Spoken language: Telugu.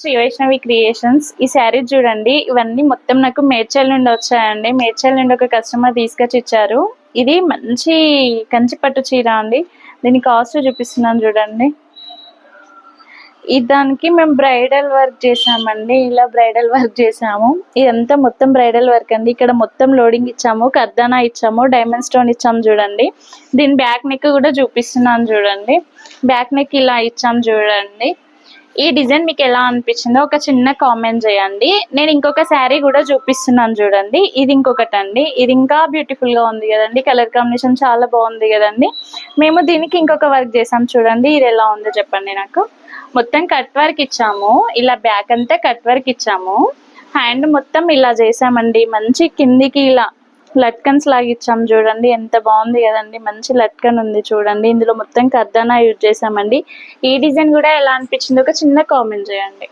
శ్రీ వైష్ణవి క్రియేషన్స్ ఈ శారీస్ చూడండి ఇవన్నీ మొత్తం నాకు మేడ్చల్ నుండి వచ్చాయండి. మేడ్చల్ నుండి ఒక కస్టమర్ తీసుకొచ్చి ఇచ్చారు ఇది మంచి కంచి పట్టు చీర అండి. దీని కాస్ట్ చూపిస్తున్నాను చూడండి. దానికి మేము బ్రైడల్ వర్క్ చేసామండి ఇలా బ్రైడల్ వర్క్ చేసాము ఇదంతా మొత్తం బ్రైడల్ వర్క్ అండి. ఇక్కడ మొత్తం లోడింగ్ ఇచ్చాము కర్దానా ఇచ్చాము డైమండ్ స్టోన్ ఇచ్చాము చూడండి. దీని బ్యాక్ నెక్ కూడా చూపిస్తున్నాను చూడండి. బ్యాక్ నెక్ ఇలా ఇచ్చాము చూడండి. ఈ డిజైన్ మీకు ఎలా అనిపించిందో ఒక చిన్న కామెంట్ చేయండి. నేను ఇంకొక శారీ కూడా చూపిస్తున్నాను చూడండి. ఇది ఇంకొకటి అండి ఇది ఇంకా బ్యూటిఫుల్గా ఉంది కదండి. కలర్ కాంబినేషన్ చాలా బాగుంది కదండి. మేము దీనికి ఇంకొక వర్క్ చేసాం చూడండి. ఇది ఎలా ఉందో చెప్పండి నాకు. మొత్తం కట్ వర్క్ ఇచ్చాము. ఇలా బ్యాక్ అంతా కట్ వర్క్ ఇచ్చాము. హ్యాండ్ మొత్తం ఇలా చేసామండి. మంచి కిందికి ఇలా లట్కన్స్ లాగా చూడండి ఎంత బాగుంది కదండి మంచి లట్కన్ ఉంది చూడండి. ఇందులో మొత్తం కర్దానా యూజ్ చేసామండి ఈ డిజైన్ కూడా ఎలా అనిపించింది? ఒక చిన్న కామెంట్ చేయండి.